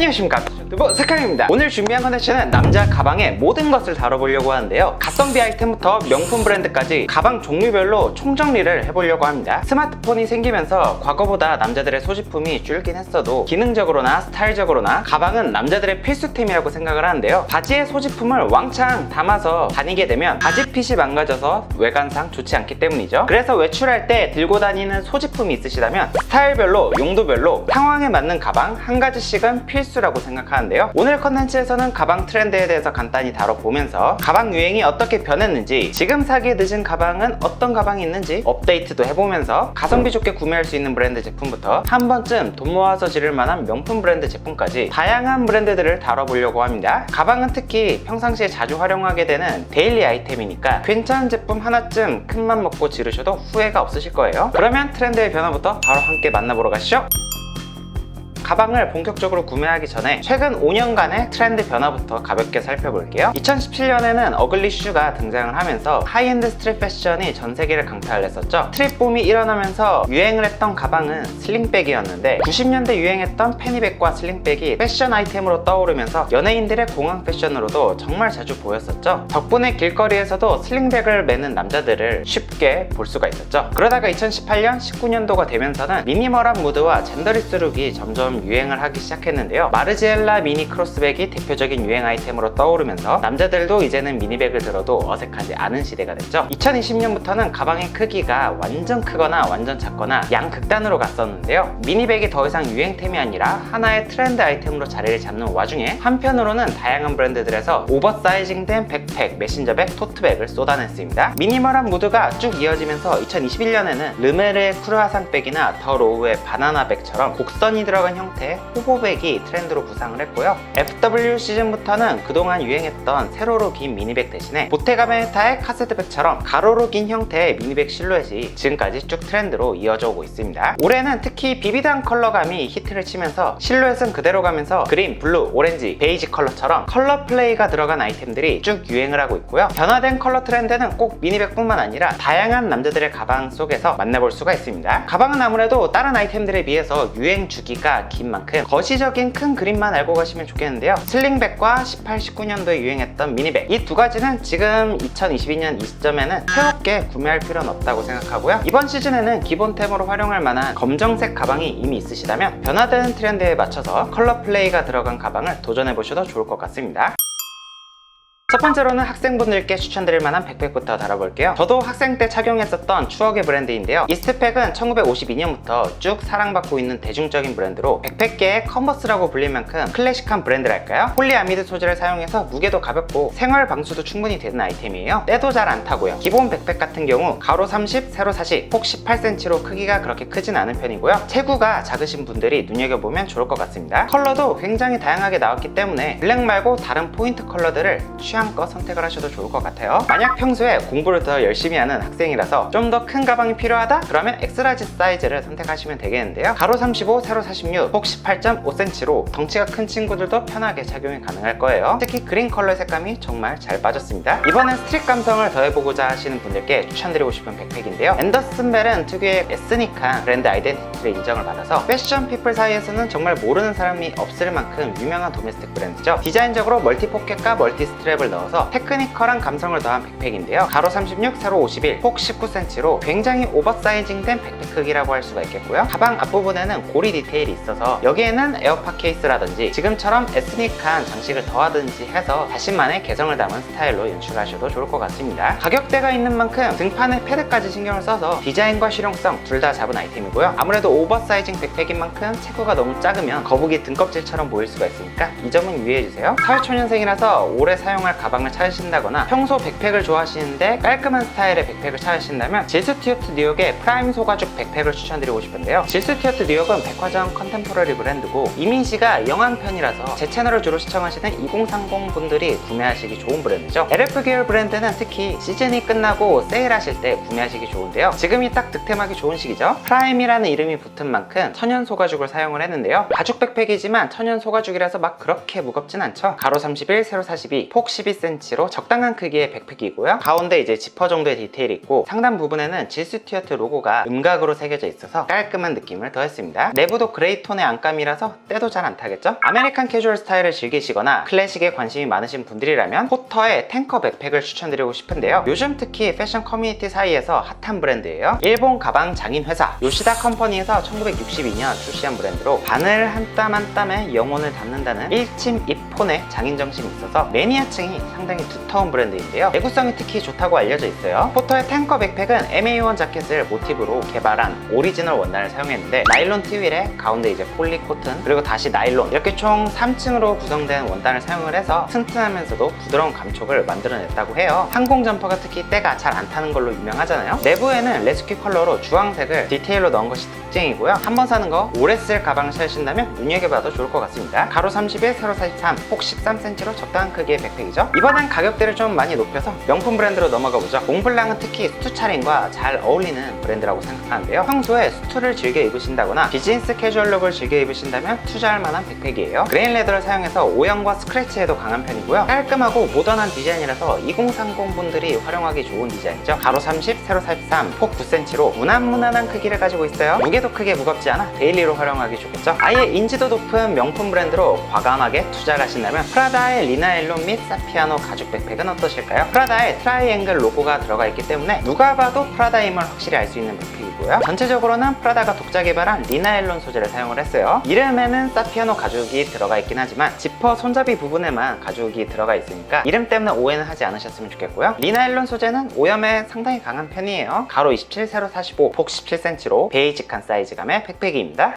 안녕하십니까. 유튜브 색깔입니다. 오늘 준비한 컨텐츠는 남자 가방의 모든 것을 다뤄보려고 하는데요. 가성비 아이템부터 명품 브랜드까지 가방 종류별로 총정리를 해보려고 합니다. 스마트폰이 생기면서 과거보다 남자들의 소지품이 줄긴 했어도 기능적으로나 스타일적으로나 가방은 남자들의 필수템이라고 생각을 하는데요. 바지의 소지품을 왕창 담아서 다니게 되면 바지 핏이 망가져서 외관상 좋지 않기 때문이죠. 그래서 외출할 때 들고 다니는 소지품이 있으시다면 스타일별로 용도별로 상황에 맞는 가방 한 가지씩은 필수 라고 생각하는데요. 오늘 컨텐츠에서는 가방 트렌드에 대해서 간단히 다뤄보면서 가방 유행이 어떻게 변했는지 지금 사기 늦은 가방은 어떤 가방이 있는지 업데이트도 해보면서 가성비 좋게 구매할 수 있는 브랜드 제품부터 한 번쯤 돈 모아서 지를 만한 명품 브랜드 제품까지 다양한 브랜드들을 다뤄보려고 합니다. 가방은 특히 평상시에 자주 활용하게 되는 데일리 아이템이니까 괜찮은 제품 하나쯤 큰맘 먹고 지르셔도 후회가 없으실 거예요. 그러면 트렌드의 변화부터 바로 함께 만나보러 가시죠. 가방을 본격적으로 구매하기 전에 최근 5년간의 트렌드 변화부터 가볍게 살펴볼게요. 2017년에는 어글리 슈가 등장을 하면서 하이엔드 스트릿 패션이 전 세계를 강타를 했었죠. 트립붐이 일어나면서 유행을 했던 가방은 슬링백이었는데 90년대 유행했던 패니백과 슬링백이 패션 아이템으로 떠오르면서 연예인들의 공항 패션으로도 정말 자주 보였었죠. 덕분에 길거리에서도 슬링백을 매는 남자들을 쉽게 볼 수가 있었죠. 그러다가 2018년, 19년도가 되면서는 미니멀한 무드와 젠더리스 룩이 점점 유행을 하기 시작했는데요. 마르지엘라 미니 크로스백이 대표적인 유행 아이템으로 떠오르면서 남자들도 이제는 미니백을 들어도 어색하지 않은 시대가 됐죠. 2020년부터는 가방의 크기가 완전 크거나 완전 작거나 양극단으로 갔었는데요. 미니백이 더 이상 유행템이 아니라 하나의 트렌드 아이템으로 자리를 잡는 와중에 한편으로는 다양한 브랜드들에서 오버사이징된 백팩, 메신저백, 토트백을 쏟아냈습니다. 미니멀한 무드가 쭉 이어지면서 2021년에는 르메르의 크루아상백이나 더 로우의 바나나백처럼 곡선이 들어간 형태 의 호보백이 트렌드로 부상을 했고요. FW 시즌부터는 그동안 유행했던 세로로 긴 미니백 대신에 보테가메타의 카세트백처럼 가로로 긴 형태의 미니백 실루엣이 지금까지 쭉 트렌드로 이어져 오고 있습니다. 올해는 특히 비비드한 컬러감이 히트를 치면서 실루엣은 그대로 가면서 그린, 블루, 오렌지, 베이지 컬러처럼 컬러 플레이가 들어간 아이템들이 쭉 유행을 하고 있고요. 변화된 컬러 트렌드는 꼭 미니백뿐만 아니라 다양한 남자들의 가방 속에서 만나볼 수가 있습니다. 가방은 아무래도 다른 아이템들에 비해서 유행 주기가 긴 만큼 거시적인 큰 그림만 알고 가시면 좋겠는데요. 슬링백과 18, 19년도에 유행했던 미니백 이 두 가지는 지금 2022년 이 시점에는 새롭게 구매할 필요는 없다고 생각하고요. 이번 시즌에는 기본템으로 활용할 만한 검정색 가방이 이미 있으시다면 변화되는 트렌드에 맞춰서 컬러 플레이가 들어간 가방을 도전해 보셔도 좋을 것 같습니다. 첫 번째로는 학생분들께 추천드릴 만한 백팩부터 다뤄볼게요. 저도 학생 때 착용했었던 추억의 브랜드인데요. 이스트팩은 1952년부터 쭉 사랑받고 있는 대중적인 브랜드로 백팩계의 컨버스라고 불릴 만큼 클래식한 브랜드랄까요? 폴리아미드 소재를 사용해서 무게도 가볍고 생활 방수도 충분히 되는 아이템이에요. 때도 잘 안 타고요. 기본 백팩 같은 경우 가로 30, 세로 40, 폭 18cm로 크기가 그렇게 크진 않은 편이고요. 체구가 작으신 분들이 눈여겨보면 좋을 것 같습니다. 컬러도 굉장히 다양하게 나왔기 때문에 블랙 말고 다른 포인트 컬러들을 취향 껏 선택을 하셔도 좋을 것 같아요. 만약 평소에 공부를 더 열심히 하는 학생이라서 좀 더 큰 가방이 필요하다? 그러면 엑스라지 사이즈를 선택하시면 되겠는데요. 가로 35, 세로 46, 폭 18.5cm로 덩치가 큰 친구들도 편하게 착용이 가능할 거예요. 특히 그린 컬러의 색감이 정말 잘 빠졌습니다. 이번엔 스트릿 감성을 더해보고자 하시는 분들께 추천드리고 싶은 백팩인데요. 앤더슨 벨은 특유의 에스닉한 브랜드 아이덴티티를 인정을 받아서 패션 피플 사이에서는 정말 모르는 사람이 없을 만큼 유명한 도메스틱 브랜드죠. 디자인적으로 멀티 포켓과 멀티 스트랩을 넣어서 테크니컬한 감성을 더한 백팩인데요. 가로 36, 세로 51, 폭 19cm로 굉장히 오버사이징된 백팩 크기라고 할 수가 있겠고요. 가방 앞부분에는 고리 디테일이 있어서 여기에는 에어팟 케이스라든지 지금처럼 에스닉한 장식을 더하든지 해서 자신만의 개성을 담은 스타일로 연출하셔도 좋을 것 같습니다. 가격대가 있는 만큼 등판에 패드까지 신경을 써서 디자인과 실용성 둘 다 잡은 아이템이고요. 아무래도 오버사이징 백팩인 만큼 체구가 너무 작으면 거북이 등껍질처럼 보일 수가 있으니까 이 점은 유의해주세요. 사회초년생이라서 오래 사용할 가방을 찾으신다거나 평소 백팩을 좋아하시는데 깔끔한 스타일의 백팩을 찾으신다면 질스티어트 뉴욕의 프라임 소가죽 백팩을 추천드리고 싶은데요. 질스티어트 뉴욕은 백화점 컨템포러리 브랜드고 이미지가 영한 편이라서 제 채널을 주로 시청하시는 2030 분들이 구매하시기 좋은 브랜드죠. LF 계열 브랜드는 특히 시즌이 끝나고 세일하실 때 구매하시기 좋은데요. 지금이 딱 득템하기 좋은 시기죠. 프라임이라는 이름이 붙은 만큼 천연 소가죽을 사용을 했는데요. 가죽 백팩이지만 천연 소가죽이라서 막 그렇게 무겁진 않죠. 가로 31, 세로 42, 폭 12cm로 적당한 크기의 백팩이고요. 가운데 이제 지퍼 정도의 디테일이 있고 상단 부분에는 질스 튜어트 로고가 음각으로 새겨져 있어서 깔끔한 느낌을 더했습니다. 내부도 그레이 톤의 안감이라서 때도 잘 안 타겠죠? 아메리칸 캐주얼 스타일을 즐기시거나 클래식에 관심이 많으신 분들이라면 포터의 탱커 백팩을 추천드리고 싶은데요. 요즘 특히 패션 커뮤니티 사이에서 핫한 브랜드예요. 일본 가방 장인 회사 요시다 컴퍼니에서 1962년 출시한 브랜드로 바늘 한 땀 한 땀에 영혼을 담는다는 일침 입 폰의 장인 정신이 있어서 매니아층이 상당히 두터운 브랜드인데요. 내구성이 특히 좋다고 알려져 있어요. 포터의 탱커 백팩은 MA1 자켓을 모티브로 개발한 오리지널 원단을 사용했는데 나일론 티윌에 가운데 이제 폴리 코튼 그리고 다시 나일론 이렇게 총 3층으로 구성된 원단을 사용을 해서 튼튼하면서도 부드러운 감촉을 만들어냈다고 해요. 항공 점퍼가 특히 때가 잘 안 타는 걸로 유명하잖아요. 내부에는 레스큐 컬러로 주황색을 디테일로 넣은 것이 특징이고요. 한 번 사는 거 오래 쓸 가방을 사신다면 눈여겨봐도 좋을 것 같습니다. 가로 31, 세로 43, 폭 13cm로 적당한 크기의 백팩이죠. 이번엔 가격대를 좀 많이 높여서 명품 브랜드로 넘어가 보죠. 몽블랑은 특히 수트 차림과 잘 어울리는 브랜드라고 생각하는데요. 평소에 수트를 즐겨 입으신다거나 비즈니스 캐주얼 룩을 즐겨 입으신다면 투자할 만한 백팩이에요. 그레인 레더를 사용해서 오염과 스크래치에도 강한 편이고요. 깔끔하고 모던한 디자인이라서 2030 분들이 활용하기 좋은 디자인이죠. 가로 30, 세로 43, 폭 9cm로 무난무난한 크기를 가지고 있어요. 무게도 크게 무겁지 않아 데일리로 활용하기 좋겠죠. 아예 인지도 높은 명품 브랜드로 과감하게 투자를 하신 다면 프라다의 리나일론 및 사피아노 가죽 백팩은 어떠실까요? 프라다의 트라이앵글 로고가 들어가 있기 때문에 누가 봐도 프라다임을 확실히 알 수 있는 백팩이고요. 전체적으로는 프라다가 독자 개발한 리나일론 소재를 사용을 했어요. 이름에는 사피아노 가죽이 들어가 있긴 하지만 지퍼 손잡이 부분에만 가죽이 들어가 있으니까 이름 때문에 오해는 하지 않으셨으면 좋겠고요. 리나일론 소재는 오염에 상당히 강한 편이에요. 가로 27, 세로 45, 폭 17cm로 베이직한 사이즈감의 백팩입니다.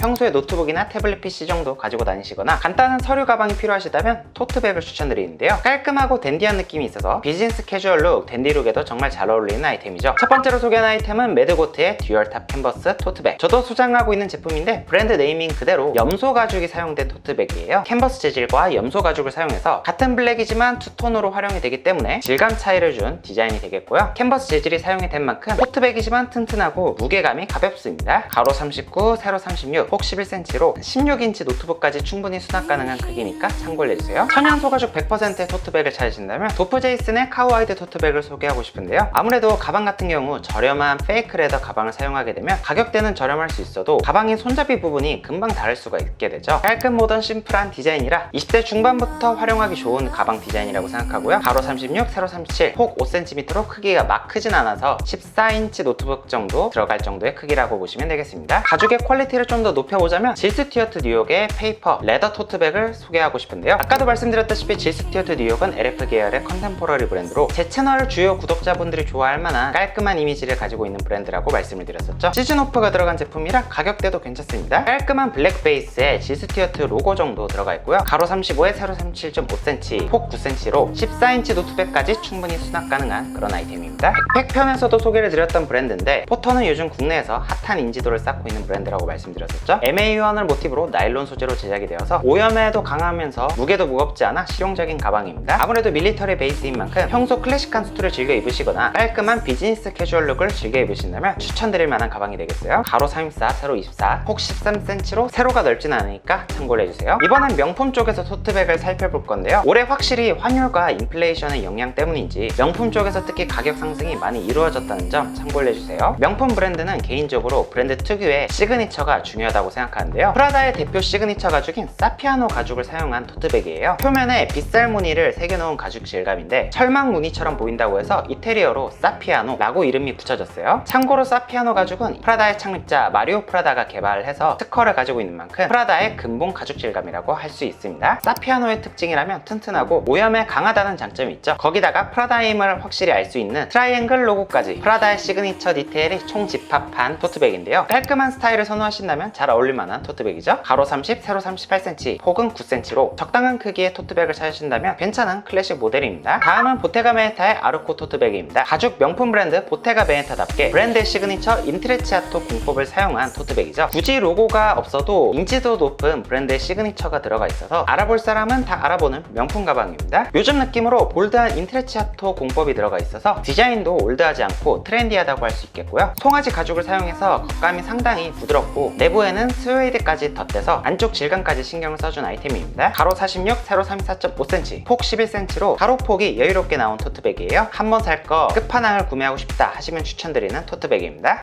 평소에 노트북이나 태블릿 PC 정도 가지고 다니시거나 간단한 서류 가방이 필요하시다면 토트백을 추천드리는데요. 깔끔하고 댄디한 느낌이 있어서 비즈니스 캐주얼룩, 댄디룩에도 정말 잘 어울리는 아이템이죠. 첫 번째로 소개한 아이템은 매드고트의 듀얼탑 캔버스 토트백. 저도 소장하고 있는 제품인데 브랜드 네이밍 그대로 염소 가죽이 사용된 토트백이에요. 캔버스 재질과 염소 가죽을 사용해서 같은 블랙이지만 투톤으로 활용이 되기 때문에 질감 차이를 준 디자인이 되겠고요. 캔버스 재질이 사용이 된 만큼 토트백이지만 튼튼하고 무게감이 가볍습니다. 가로 39, 세로 36, 폭 11cm로 16인치 노트북까지 충분히 수납 가능한 크기니까 참고를 해주세요. 천연 소가죽 100%의 토트백을 찾으신다면 도프 제이슨의 카우아이드 토트백을 소개하고 싶은데요. 아무래도 가방 같은 경우 저렴한 페이크 레더 가방을 사용하게 되면 가격대는 저렴할 수 있어도 가방의 손잡이 부분이 금방 다를 수가 있게 되죠. 깔끔 모던 심플한 디자인이라 20대 중반부터 활용하기 좋은 가방 디자인이라고 생각하고요. 가로 36, 세로 37, 폭 5cm로 크기가 막 크진 않아서 14인치 노트북 정도 들어갈 정도의 크기라고 보시면 되겠습니다. 가죽의 퀄리티를 좀 더 높여보자면 질스 티어트 뉴욕의 페이퍼 레더 토트백을 소개하고 싶은데요. 아까도 말씀드렸다시피 질스 티어트 뉴욕은 LF 계열의 컨템포러리 브랜드로 제 채널 주요 구독자분들이 좋아할 만한 깔끔한 이미지를 가지고 있는 브랜드라고 말씀을 드렸었죠. 시즌 오프가 들어간 제품이라 가격대도 괜찮습니다. 깔끔한 블랙 베이스에 질스 티어트 로고 정도 들어가 있고요. 가로 35에 세로 37.5cm, 폭 9cm로 14인치 노트백까지 충분히 수납 가능한 그런 아이템입니다. 백팩 편에서도 소개를 드렸던 브랜드인데 포터는 요즘 국내에서 핫한 인지도를 쌓고 있는 브랜드라고 말씀드렸었죠. MA1을 모티브로 나일론 소재로 제작이 되어서 오염에도 강하면서 무게도 무겁지 않아 실용적인 가방입니다. 아무래도 밀리터리 베이스인 만큼 평소 클래식한 수트를 즐겨 입으시거나 깔끔한 비즈니스 캐주얼 룩을 즐겨 입으신다면 추천드릴 만한 가방이 되겠어요. 가로 324, 세로 24, 폭 13cm로 세로가 넓진 않으니까 참고를 해주세요. 이번엔 명품 쪽에서 토트백을 살펴볼 건데요. 올해 확실히 환율과 인플레이션의 영향 때문인지 명품 쪽에서 특히 가격 상승이 많이 이루어졌다는 점 참고를 해주세요. 명품 브랜드는 개인적으로 브랜드 특유의 시그니처가 중요하다고 생각하는데요. 프라다의 대표 시그니처 가죽인 사피아노 가죽을 사용한 토트백이에요. 표면에 빗살 무늬를 새겨놓은 가죽 질감인데 철망 무늬처럼 보인다고 해서 이태리어로 사피아노라고 이름이 붙여졌어요. 참고로 사피아노 가죽은 프라다의 창립자 마리오 프라다가 개발해서 특허를 가지고 있는 만큼 프라다의 근본 가죽 질감이라고 할 수 있습니다. 사피아노의 특징이라면 튼튼하고 오염에 강하다는 장점이 있죠. 거기다가 프라다임을 확실히 알 수 있는 트라이앵글 로고까지 프라다의 시그니처 디테일이 총 집합한 토트백인데요. 깔끔한 스타일을 선호하신다면 잘 어울릴 만한 토트백이죠. 가로 30, 세로 38cm, 폭은 9cm로 적당한 크기의 토트백을 찾으신다면 괜찮은 클래식 모델입니다. 다음은 보테가 베네타의 아르코 토트백입니다. 가죽 명품 브랜드 보테가 베네타답게 브랜드의 시그니처 인트레치아토 공법을 사용한 토트백이죠. 굳이 로고가 없어도 인지도 높은 브랜드의 시그니처가 들어가 있어서 알아볼 사람은 다 알아보는 명품 가방입니다. 요즘 느낌으로 볼드한 인트레치아토 공법이 들어가 있어서 디자인도 올드하지 않고 트렌디하다고 할 수 있겠고요. 송아지 가죽을 사용해서 겉감이 상당히 부드럽고 내부에는 밑에는 스웨이드까지 덧대서 안쪽 질감까지 신경을 써준 아이템입니다. 가로 46, 세로 34.5cm, 폭 11cm로 가로 폭이 여유롭게 나온 토트백이에요. 한번 살 거 끝판왕을 구매하고 싶다 하시면 추천드리는 토트백입니다.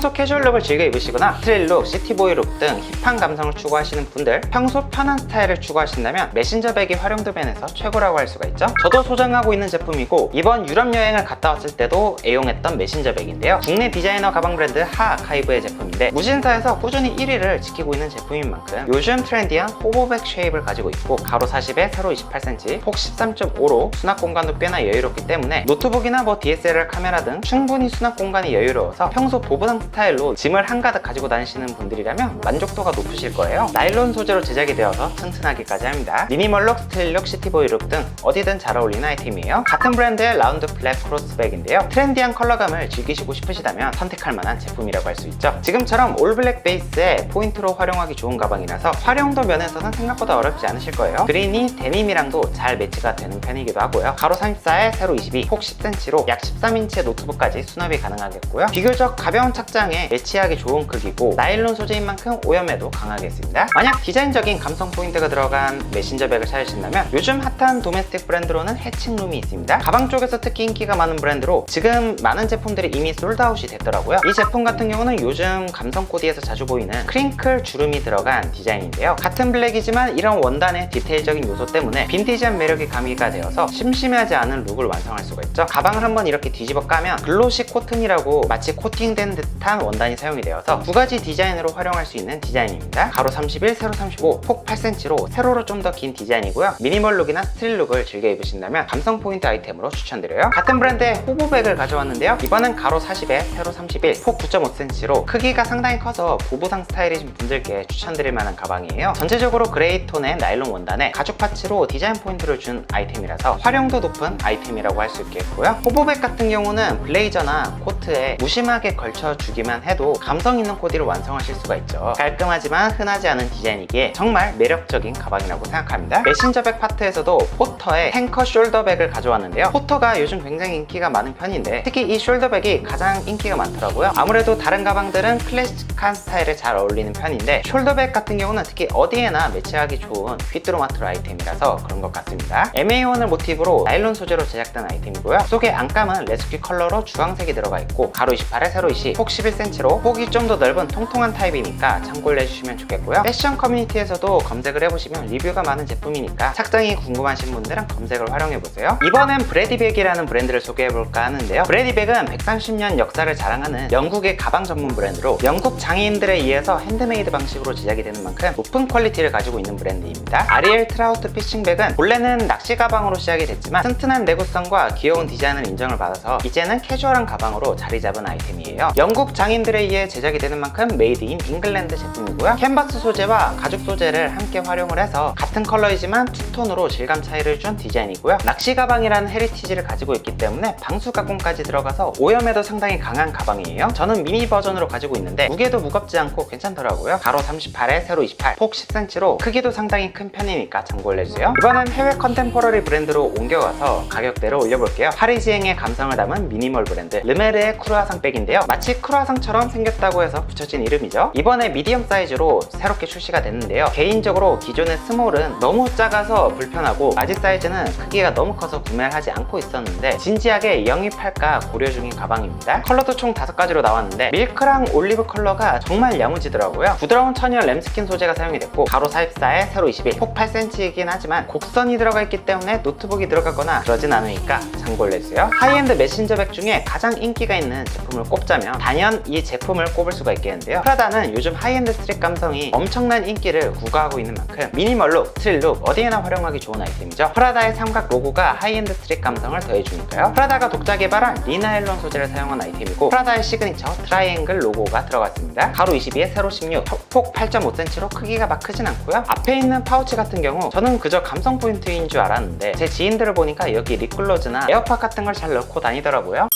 평소 캐주얼룩을 즐겨 입으시거나 스트레일룩, 시티보이룩 등 힙한 감성을 추구하시는 분들 평소 편한 스타일을 추구하신다면 메신저백이 활용도 면에서 최고라고 할 수가 있죠. 저도 소장하고 있는 제품이고 이번 유럽 여행을 갔다 왔을 때도 애용했던 메신저백인데요. 국내 디자이너 가방 브랜드 하아카이브의 제품인데 무신사에서 꾸준히 1위를 지키고 있는 제품인 만큼 요즘 트렌디한 호보백 쉐입을 가지고 있고 가로 40에 세로 28cm, 폭 13.5로 수납 공간도 꽤나 여유롭기 때문에 노트북이나 뭐 DSLR 카메라 등 충분히 수납 공간이 여유로워서 평소 보 부상 스타일로 짐을 한가득 가지고 다니시는 분들이라면 만족도가 높으실 거예요. 나일론 소재로 제작이 되어서 튼튼하기까지 합니다. 미니멀룩, 스틸룩, 시티보이 룩 등 어디든 잘 어울리는 아이템이에요. 같은 브랜드의 라운드 플랫 크로스백인데요. 트렌디한 컬러감을 즐기시고 싶으시다면 선택할 만한 제품이라고 할 수 있죠. 지금처럼 올블랙 베이스에 포인트로 활용하기 좋은 가방이라서 활용도 면에서는 생각보다 어렵지 않으실 거예요. 그린이 데님이랑도 잘 매치가 되는 편이기도 하고요. 가로 34에 세로 22, 폭 10cm로 약 13인치의 노트북까지 수납이 가능하겠고요. 비교적 가벼운 착장에 매치하기 좋은 크기고 나일론 소재인 만큼 오염에도 강하겠습니다. 만약 디자인적인 감성 포인트가 들어간 메신저 백을 찾으신다면 요즘 핫한 도메스틱 브랜드로는 해칭룸이 있습니다. 가방 쪽에서 특히 인기가 많은 브랜드로 지금 많은 제품들이 이미 솔드아웃이 됐더라고요. 이 제품 같은 경우는 요즘 감성 코디에서 자주 보이는 크링클 주름이 들어간 디자인인데요. 같은 블랙이지만 이런 원단의 디테일적인 요소 때문에 빈티지한 매력이 가미가 되어서 심심하지 않은 룩을 완성할 수가 있죠. 가방을 한번 이렇게 뒤집어 까면 글로시 코튼이라고 마치 코팅된 듯한 원단이 사용이 되어서 두 가지 디자인으로 활용할 수 있는 디자인입니다. 가로 31, 세로 35, 폭 8cm로 세로로 좀 더 긴 디자인이고요. 미니멀 룩이나 스틸 룩을 즐겨 입으신다면 감성 포인트 아이템으로 추천드려요. 같은 브랜드의 호보백을 가져왔는데요. 이번엔 가로 40에 세로 31, 폭 9.5cm로 크기가 상당히 커서 보부상 스타일이신 분들께 추천드릴 만한 가방이에요. 전체적으로 그레이 톤의 나일론 원단에 가죽 파츠로 디자인 포인트를 준 아이템이라서 활용도 높은 아이템이라고 할 수 있겠고요. 호보백 같은 경우는 블레이저나 코트에 무심하게 걸쳐 주기만 해도 감성 있는 코디를 완성하실 수가 있죠. 깔끔하지만 흔하지 않은 디자인이기에 정말 매력적인 가방이라고 생각합니다. 메신저백 파트에서도 포터의 탱커 숄더백을 가져왔는데요. 포터가 요즘 굉장히 인기가 많은 편인데 특히 이 숄더백이 가장 인기가 많더라고요. 아무래도 다른 가방들은 클래식한 스타일에 잘 어울리는 편인데 숄더백 같은 경우는 특히 어디에나 매치하기 좋은 휘뚜루마뚜루 아이템이라서 그런 것 같습니다. MA1을 모티브로 나일론 소재로 제작된 아이템이고요. 속에 안감은 레스큐 컬러로 주황색이 들어가 있고 가로 28에 세로 20, 폭 11cm로 폭이 좀 더 넓은 통통한 타입이니까 참고를 해주시면 좋겠고요. 패션 커뮤니티에서도 검색을 해보시면 리뷰가 많은 제품이니까 착장이 궁금하신 분들은 검색을 활용해보세요. 이번엔 브레디백이라는 브랜드를 소개해볼까 하는데요. 브레디백은 130년 역사를 자랑하는 영국의 가방 전문 브랜드로 영국 장애인들에 의해서 핸드메이드 방식으로 제작이 되는 만큼 높은 퀄리티를 가지고 있는 브랜드입니다. 아리엘 트라우트 피싱백은 본래는 낚시 가방으로 시작이 됐지만 튼튼한 내구성과 귀여운 디자인을 인정을 받아서 이제는 캐주얼한 가방으로 자리 잡은 아이템이에요. 영국 장인들에 의해 제작이 되는 만큼 메이드 인 잉글랜드 제품이고요. 캔버스 소재와 가죽 소재를 함께 활용을 해서 같은 컬러이지만 투톤으로 질감 차이를 준 디자인이고요. 낚시 가방이라는 헤리티지를 가지고 있기 때문에 방수 가공까지 들어가서 오염에도 상당히 강한 가방이에요. 저는 미니 버전으로 가지고 있는데 무게도 무겁지 않고 괜찮더라고요. 가로 38에 세로 28, 폭 10cm로 크기도 상당히 큰 편이니까 참고를 해주세요. 이번엔 해외 컨템포러리 브랜드로 옮겨가서 가격대를 올려볼게요. 파리지행의 감성을 담은 미니멀 브랜드 르메르의 크루아상 백인데요. 마치 크루아상처럼 생겼다고 해서 붙여진 이름이죠. 이번에 미디엄 사이즈로 새롭게 출시가 됐는데요. 개인적으로 기존의 스몰은 너무 작아서 불편하고 라지 사이즈는 크기가 너무 커서 구매를 하지 않고 있었는데 진지하게 영입할까 고려 중인 가방입니다. 컬러도 총 5가지로 나왔는데 밀크랑 올리브 컬러가 정말 야무지더라고요. 부드러운 천연 램스킨 소재가 사용이 됐고 가로 44에 세로 21, 폭 8cm이긴 하지만 곡선이 들어가 있기 때문에 노트북이 들어가거나 그러진 않으니까 참고를 해주세요. 하이엔드 메신저백 중에 가장 인기가 있는 제품을 꼽자면 단 연이 제품을 꼽을 수가 있겠는데요. 프라다는 요즘 하이엔드 스트릿 감성이 엄청난 인기를 구가하고 있는 만큼 미니멀룩, 스트릿룩 어디에나 활용하기 좋은 아이템이죠. 프라다의 삼각 로고가 하이엔드 스트릿 감성을 더해주니까요. 프라다가 독자 개발한 리나일론 소재를 사용한 아이템이고 프라다의 시그니처 트라이앵글 로고가 들어갔습니다. 가로 22에 세로 16, 폭 8.5cm로 크기가 막 크진 않고요. 앞에 있는 파우치 같은 경우 저는 그저 감성 포인트인 줄 알았는데 제 지인들을 보니까 여기 립글로즈나 에어팟 같은 걸 잘 넣고 다니더라고요.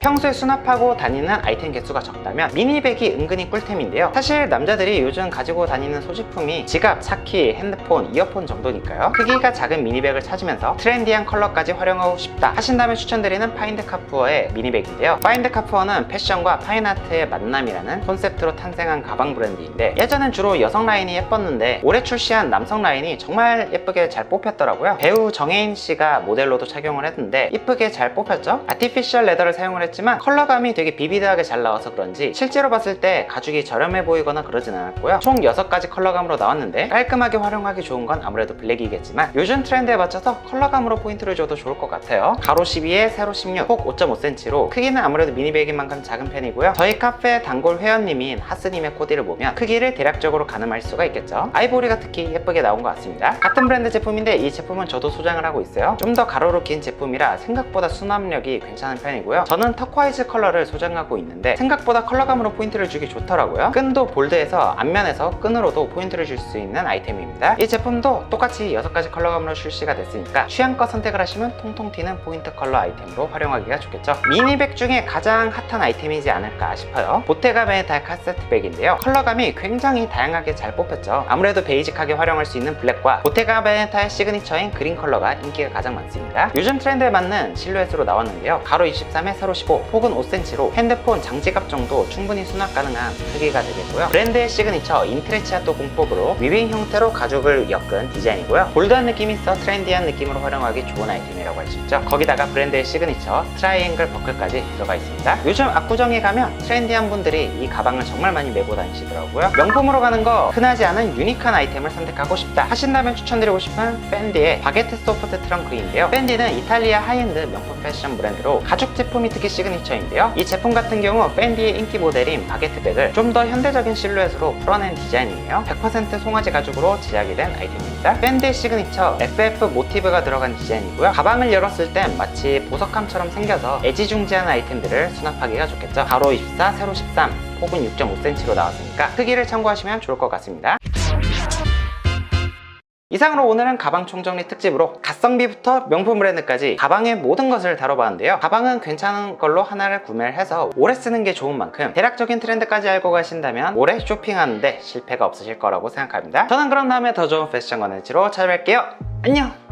평소에 수납하고 다니는 아이템 개수가 적다면 미니백이 은근히 꿀템인데요. 사실 남자들이 요즘 가지고 다니는 소지품이 지갑, 차키, 핸드폰, 이어폰 정도니까요. 크기가 작은 미니백을 찾으면서 트렌디한 컬러까지 활용하고 싶다 하신다면 추천드리는 파인드 카푸어의 미니백인데요. 파인드 카푸어는 패션과 파인아트의 만남이라는 콘셉트로 탄생한 가방 브랜드인데 예전엔 주로 여성 라인이 예뻤는데 올해 출시한 남성 라인이 정말 예쁘게 잘 뽑혔더라고요. 배우 정혜인 씨가 모델로도 착용을 했는데 예쁘게 잘 뽑혔죠? 아티피셜 레더를 사용을 했지만 컬러감이 되게 비비드하게 잘 나와서 그런지 실제로 봤을 때 가죽이 저렴해 보이거나 그러진 않았고요. 총 6가지 컬러감으로 나왔는데 깔끔하게 활용하기 좋은 건 아무래도 블랙이겠지만 요즘 트렌드에 맞춰서 컬러감으로 포인트를 줘도 좋을 것 같아요. 가로 12에 세로 16, 폭 5.5cm로 크기는 아무래도 미니백인 만큼 작은 편이고요. 저희 카페 단골 회원님인 하스님의 코디를 보면 크기를 대략적으로 가늠할 수가 있겠죠. 아이보리가 특히 예쁘게 나온 것 같습니다. 같은 브랜드 제품인데 이 제품은 저도 소장을 하고 있어요. 좀 더 가로로 긴 제품이라 생각보다 수납력이 괜찮은 편이고요. 저는 터콰이즈 컬러를 소장하고 있는데 생각보다 컬러감으로 포인트를 주기 좋더라고요. 끈도 볼드해서 앞면에서 끈으로도 포인트를 줄 수 있는 아이템입니다. 이 제품도 똑같이 6가지 컬러감으로 출시가 됐으니까 취향껏 선택을 하시면 통통 튀는 포인트 컬러 아이템으로 활용하기가 좋겠죠. 미니백 중에 가장 핫한 아이템이지 않을까 싶어요. 보테가 베네타 카세트백인데요. 컬러감이 굉장히 다양하게 잘 뽑혔죠. 아무래도 베이직하게 활용할 수 있는 블랙과 보테가 베네타의 시그니처인 그린 컬러가 인기가 가장 많습니다. 요즘 트렌드에 맞는 실루엣으로 나왔는데요. 가로 23에 세로 15, 폭은 5cm로 핸드폰, 장지갑 정도 충분히 수납 가능한 크기가 되겠고요. 브랜드의 시그니처 인트레치아토 공법으로 위빙 형태로 가죽을 엮은 디자인이고요. 볼드한 느낌이 있어 트렌디한 느낌으로 활용하기 좋은 아이템이라고 할 수 있죠. 거기다가 브랜드의 시그니처 트라이앵글 버클까지 들어가 있습니다. 요즘 압구정에 가면 트렌디한 분들이 이 가방을 정말 많이 메고 다니시더라고요. 명품으로 가는 거 흔하지 않은 유니크한 아이템을 선택하고 싶다 하신다면 추천드리고 싶은 밴디의 바게트 소프트 트렁크인데요. 밴디는 이탈리아 하이엔드 명품 패션 브랜드로 가죽 제품이 특히 시그니처인데요. 이 제품 같은 경우 밴디의 인기 모델인 바게트백을 좀 더 현대적인 실루엣으로 풀어낸 디자인이에요. 100% 송아지 가죽으로 제작이 된 아이템입니다. 밴드의 시그니처 FF 모티브가 들어간 디자인이고요. 가방을 열었을 땐 마치 보석함처럼 생겨서 애지중지한 아이템들을 수납하기가 좋겠죠. 가로 24, 세로 13, 폭은 6.5cm로 나왔으니까 크기를 참고하시면 좋을 것 같습니다. 이상으로 오늘은 가방 총정리 특집으로 갓성비부터 명품 브랜드까지 가방의 모든 것을 다뤄봤는데요. 가방은 괜찮은 걸로 하나를 구매를 해서 오래 쓰는 게 좋은 만큼 대략적인 트렌드까지 알고 가신다면 오래 쇼핑하는데 실패가 없으실 거라고 생각합니다. 저는 그럼 다음에 더 좋은 패션 컨텐츠로 찾아뵐게요. 안녕!